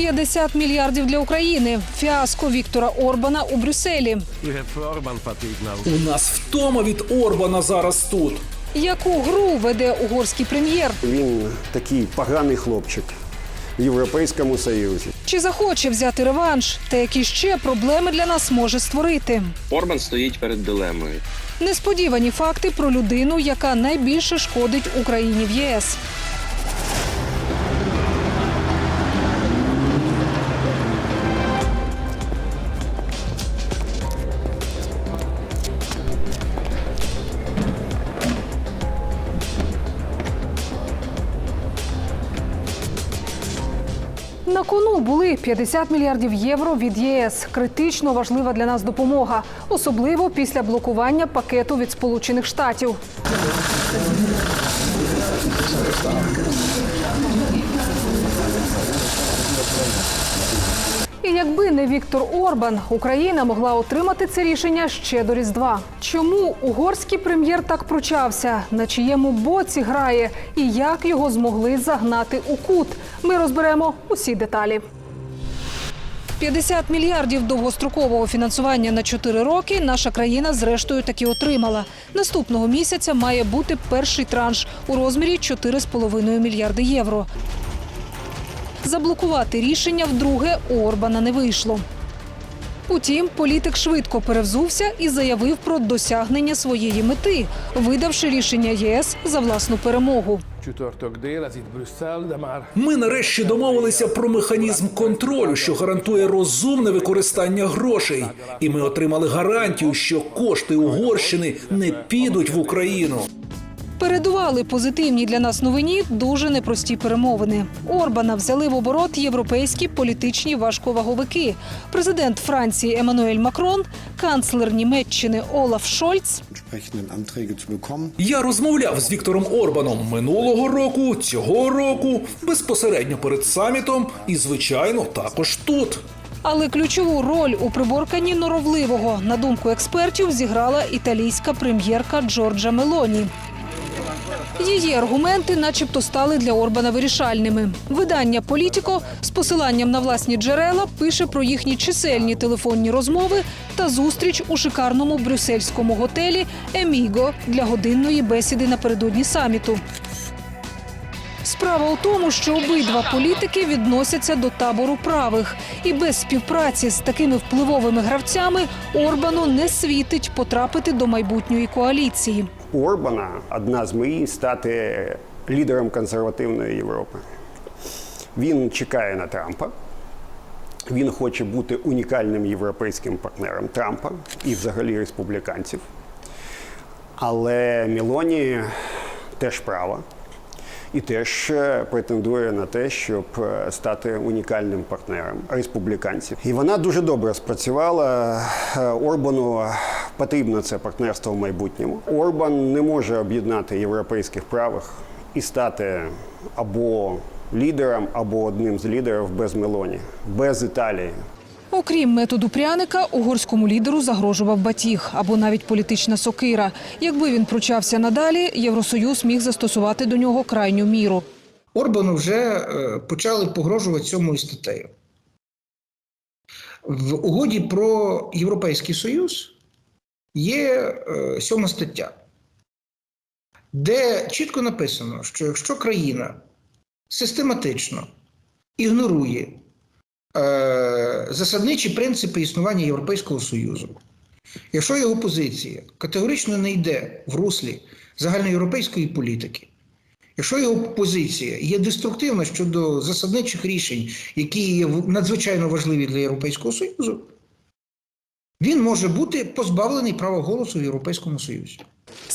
50 мільярдів для України. Фіаско Віктора Орбана у Брюсселі. У нас втома від Орбана зараз тут. Яку гру веде угорський прем'єр? Він такий поганий хлопчик в Європейському Союзі. Чи захоче взяти реванш? Та які ще проблеми для нас може створити? Орбан стоїть перед дилемою. Несподівані факти про людину, яка найбільше шкодить Україні в ЄС. На кону були 50 мільярдів євро від ЄС. Критично важлива для нас допомога, особливо після блокування пакету від Сполучених Штатів. І якби не Віктор Орбан, Україна могла отримати це рішення ще до Різдва. Чому угорський прем'єр так пручався? На чиєму боці грає і як його змогли загнати у кут? Ми розберемо усі деталі. 50 мільярдів довгострокового фінансування на 4 роки наша країна зрештою таки отримала. Наступного місяця має бути перший транш у розмірі 4,5 мільярди євро. Заблокувати рішення вдруге у Орбана не вийшло. Утім, політик швидко перевзувся і заявив про досягнення своєї мети, видавши рішення єС за власну перемогу. Ми нарешті домовилися про механізм контролю, що гарантує розумне використання грошей. І ми отримали гарантію, що кошти Угорщини не підуть в Україну. Передували позитивні для нас новині дуже непрості перемовини. Орбана взяли в оборот європейські політичні важковаговики. Президент Франції Еммануель Макрон, канцлер Німеччини Олаф Шольц. Я розмовляв з Віктором Орбаном минулого року, цього року, безпосередньо перед самітом і, звичайно, також тут. Але ключову роль у приборканні норовливого, на думку експертів, зіграла італійська прем'єрка Джорджа Мелоні. Її аргументи, начебто, стали для Орбана вирішальними. Видання Політіко з посиланням на власні джерела пише про їхні чисельні телефонні розмови та зустріч у шикарному брюссельському готелі Еміго для годинної бесіди напередодні саміту. Справа у тому, що обидва політики відносяться до табору правих, і без співпраці з такими впливовими гравцями Орбану не світить потрапити до майбутньої коаліції. Орбана одна з мрій стати лідером консервативної Європи. Він чекає на Трампа. Він хоче бути унікальним європейським партнером Трампа і взагалі республіканців. Але Мілоні теж права і теж е, претендує на те, щоб е, стати унікальним партнером республіканців. І вона дуже добре спрацювала. Е, Орбану потрібно це партнерство в майбутньому. Орбан не може об'єднати європейських правих і стати або лідером, або одним з лідерів без Мелоні, без Італії. Окрім методу пряника, угорському лідеру загрожував батіг або навіть політична сокира. Якби він пручався надалі, Євросоюз міг застосувати до нього крайню міру. Орбану вже е, почали погрожувати цьому статтею. В угоді про Європейський Союз є е, сьома стаття, де чітко написано, що якщо країна систематично ігнорує е, засадничі принципи існування Європейського Союзу, якщо його позиція категорично не йде в руслі загальноєвропейської політики, Якщо його позиція є деструктивна щодо засадничих рішень, які є надзвичайно важливі для Європейського Союзу, він може бути позбавлений права голосу в Європейському Союзі.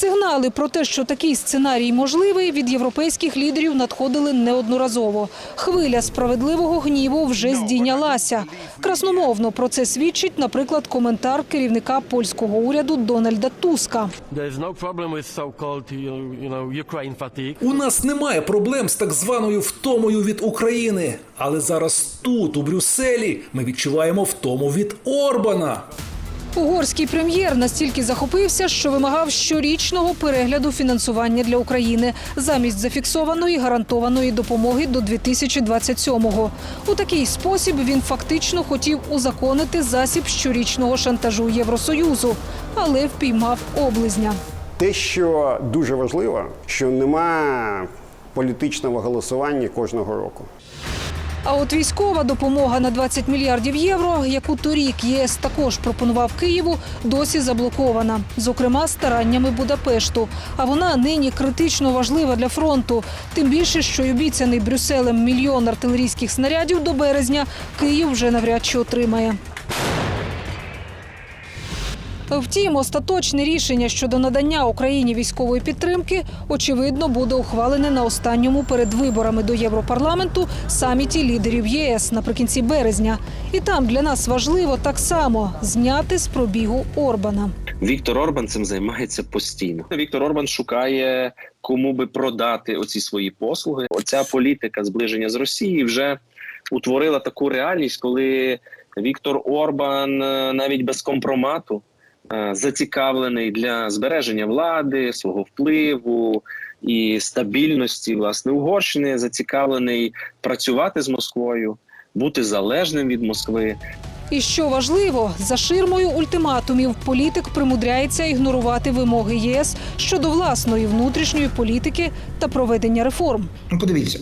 Сигнали про те, що такий сценарій можливий, від європейських лідерів надходили неодноразово. Хвиля справедливого гніву вже здійнялася. Красномовно про це свідчить, наприклад, коментар керівника польського уряду Дональда Туска. У нас немає проблем з так званою втомою від України. Але зараз тут, у Брюсселі, ми відчуваємо втому від Орбана. Угорський прем'єр настільки захопився, що вимагав щорічного перегляду фінансування для України замість зафіксованої гарантованої допомоги до 2027-го. У такий спосіб він фактично хотів узаконити засіб щорічного шантажу Євросоюзу, але впіймав облизня. Те, що дуже важливо, що нема політичного голосування кожного року. А от військова допомога на 20 мільярдів євро, яку торік ЄС також пропонував Києву, досі заблокована, зокрема стараннями Будапешту. А вона нині критично важлива для фронту. Тим більше, що й обіцяний Брюсселем мільйон артилерійських снарядів до березня Київ вже навряд чи отримає. Втім, остаточне рішення щодо надання Україні військової підтримки очевидно буде ухвалене на останньому перед виборами до Європарламенту саміті лідерів ЄС наприкінці березня. І там для нас важливо так само зняти з пробігу Орбана. Віктор Орбан цим займається постійно. Віктор Орбан шукає кому би продати оці свої послуги. Оця політика зближення з Росією вже утворила таку реальність, коли Віктор Орбан е, навіть без компромату зацікавлений для збереження влади, свого впливу і стабільності власне Угорщини, зацікавлений працювати з Москвою, бути залежним від Москви. І що важливо, за ширмою ультиматумів політик примудряється ігнорувати вимоги ЄС щодо власної внутрішньої політики та проведення реформ. Ну, подивіться,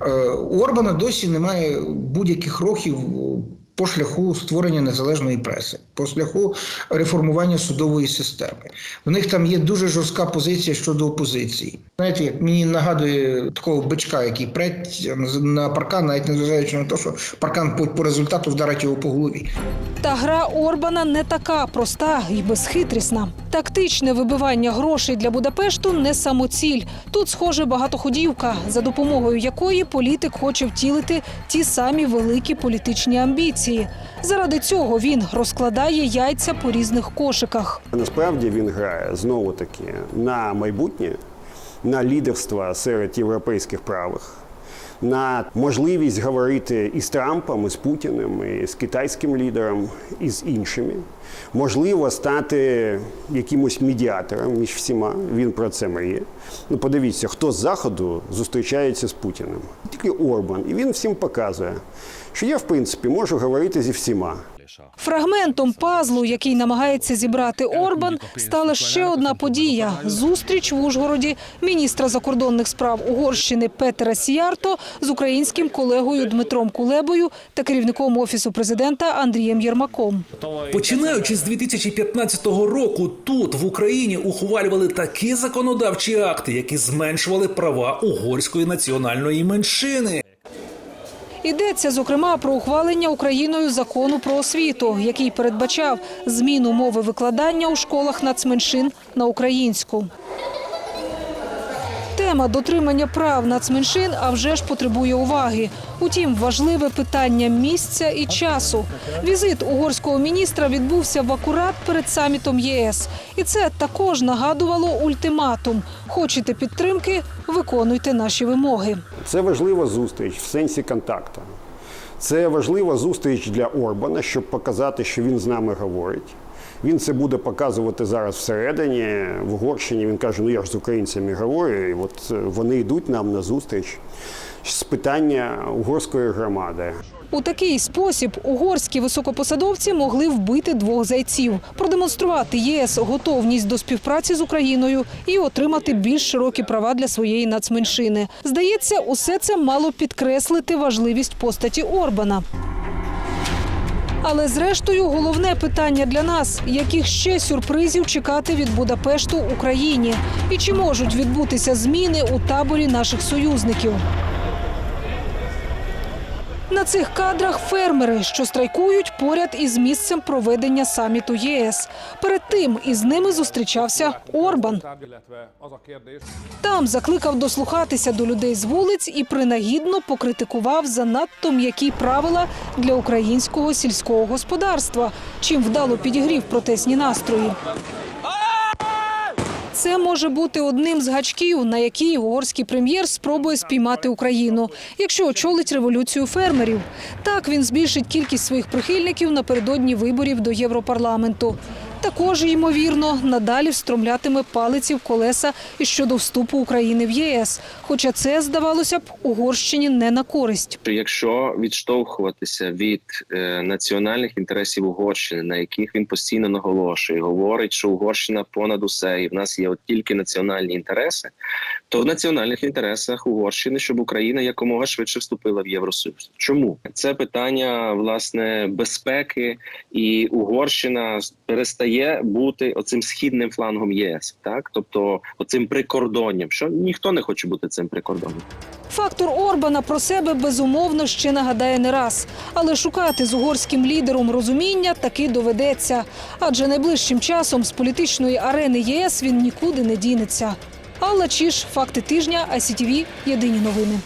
е, у Орбана досі немає будь-яких рухів по шляху створення незалежної преси, по шляху реформування судової системи. В них там є дуже жорстка позиція щодо опозиції. Знаєте, як мені нагадує такого бичка, який преть на паркан, навіть незважаючи на те, що паркан по, по результату вдарить його по голові. Та гра Орбана не така проста і безхитрісна. Тактичне вибивання грошей для Будапешту не самоціль. Тут, схоже, багатоходівка, за допомогою якої політик хоче втілити ті самі великі політичні амбіції. Заради цього він розкладає яйця по різних кошиках. Насправді він грає знову таки на майбутнє, на лідерство серед європейських правих, на можливість говорити із Трампом, із Путіним, і з китайським лідером, і з іншими. Можливо, стати якимось медіатором між всіма. Він про це мріє. Ну, подивіться, хто з заходу зустрічається з Путіним. Тільки Орбан. І він всім показує, що я, в принципі, можу говорити зі всіма. Фрагментом пазлу, який намагається зібрати Орбан, стала ще одна подія зустріч в Ужгороді міністра закордонних справ Угорщини Петера Сіярто з українським колегою Дмитром Кулебою та керівником офісу президента Андрієм Єрмаком. Починаючи з 2015 року, тут в Україні ухвалювали такі законодавчі акти, які зменшували права угорської національної меншини. Йдеться зокрема про ухвалення Україною закону про освіту, який передбачав зміну мови викладання у школах нацменшин на українську. Тема дотримання прав нацменшин, а вже ж потребує уваги. Утім, важливе питання місця і часу. Візит угорського міністра відбувся в акурат перед самітом ЄС, і це також нагадувало ультиматум: хочете підтримки, виконуйте наші вимоги. Це важлива зустріч в сенсі контакту. Це важлива зустріч для Орбана, щоб показати, що він з нами говорить. Він це буде показувати зараз всередині, в Угорщині. Він каже: ну я ж з українцями говорю, і от е, вони йдуть нам на зустріч з питання угорської громади. У такий спосіб угорські високопосадовці могли вбити двох зайців, продемонструвати ЄС готовність до співпраці з Україною і отримати більш широкі права для своєї нацменшини. Здається, усе це мало підкреслити важливість постаті Орбана. Але зрештою головне питання для нас: яких ще сюрпризів чекати від Будапешту Україні, і чи можуть відбутися зміни у таборі наших союзників? На цих кадрах фермери, що страйкують поряд із місцем проведення саміту ЄС. Перед тим із ними зустрічався Орбан. Там закликав дослухатися до людей з вулиць і принагідно покритикував занадто м'які правила для українського сільського господарства, чим вдало підігрів протестні настрої. Це може бути одним з гачків, на який угорський прем'єр спробує спіймати Україну, якщо очолить революцію фермерів. Так він збільшить кількість своїх прихильників напередодні виборів до Європарламенту. Також, ймовірно, надалі встромлятиме палиці в колеса і щодо вступу України в ЄС. Хоча це, здавалося б, Угорщині не на користь. Якщо відштовхуватися від е, національних інтересів Угорщини, на яких він постійно наголошує, говорить, що Угорщина понад усе, і в нас є от тільки національні інтереси, то в національних інтересах Угорщини, щоб Україна якомога швидше вступила в Євросоюз. Чому це питання власне безпеки, і Угорщина перестає бути оцим східним флангом ЄС, так тобто оцим прикордонням, що ніхто не хоче бути цим прикордонням. Фактор Орбана про себе безумовно ще нагадає не раз, але шукати з угорським лідером розуміння таки доведеться. Адже найближчим часом з політичної арени ЄС він нікуди не дінеться. Алла Чіш, факти тижня, ICTV, Єдині новини.